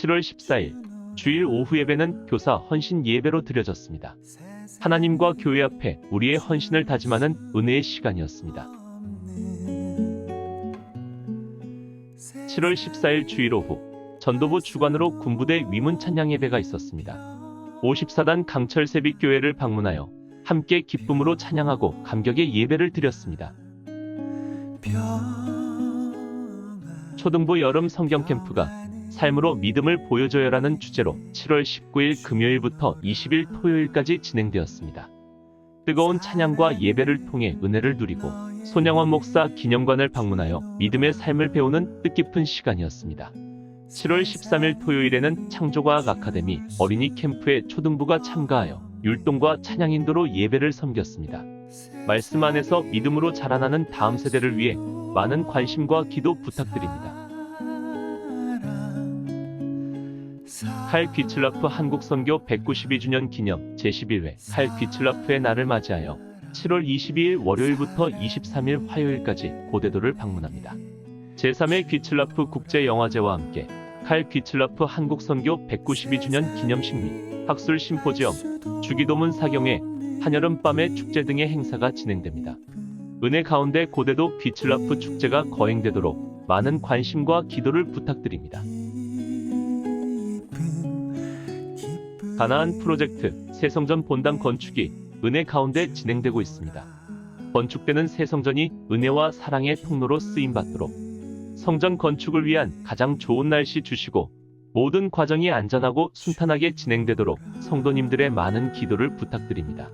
7월 14일 주일 오후 예배는 교사 헌신 예배로 드려졌습니다. 하나님과 교회 앞에 우리의 헌신을 다짐하는 은혜의 시간이었습니다. 7월 14일 주일 오후 전도부 주관으로 군부대 위문 찬양 예배가 있었습니다. 54단 강철 세빛교회를 방문하여 함께 기쁨으로 찬양하고 감격의 예배를 드렸습니다. 초등부 여름 성경 캠프가 삶으로 믿음을 보여줘요라는 주제로 7월 19일 금요일부터 20일 토요일까지 진행되었습니다. 뜨거운 찬양과 예배를 통해 은혜를 누리고 손양원 목사 기념관을 방문하여 믿음의 삶을 배우는 뜻깊은 시간이었습니다. 7월 13일 토요일에는 창조과학 아카데미 어린이 캠프에 초등부가 참가하여 율동과 찬양 인도로 예배를 섬겼습니다. 말씀 안에서 믿음으로 자라나는 다음 세대를 위해 많은 관심과 기도 부탁드립니다. 칼 귀틀라프 한국 선교 192주년 기념 제11회 칼 귀틀라프의 날을 맞이하여 7월 22일 월요일부터 23일 화요일까지 고대도를 방문합니다. 제3회 귀틀라프 국제영화제와 함께 칼 귀틀라프 한국 선교 192주년 기념식 및 학술 심포지엄, 주기도문 사경회, 한여름 밤의 축제 등의 행사가 진행됩니다. 은혜 가운데 고대도 귀틀라프 축제가 거행되도록 많은 관심과 기도를 부탁드립니다. 가나안 프로젝트 새성전 본당 건축이 은혜 가운데 진행되고 있습니다. 건축되는 새성전이 은혜와 사랑의 통로로 쓰임 받도록 성전 건축을 위한 가장 좋은 날씨 주시고 모든 과정이 안전하고 순탄하게 진행되도록 성도님들의 많은 기도를 부탁드립니다.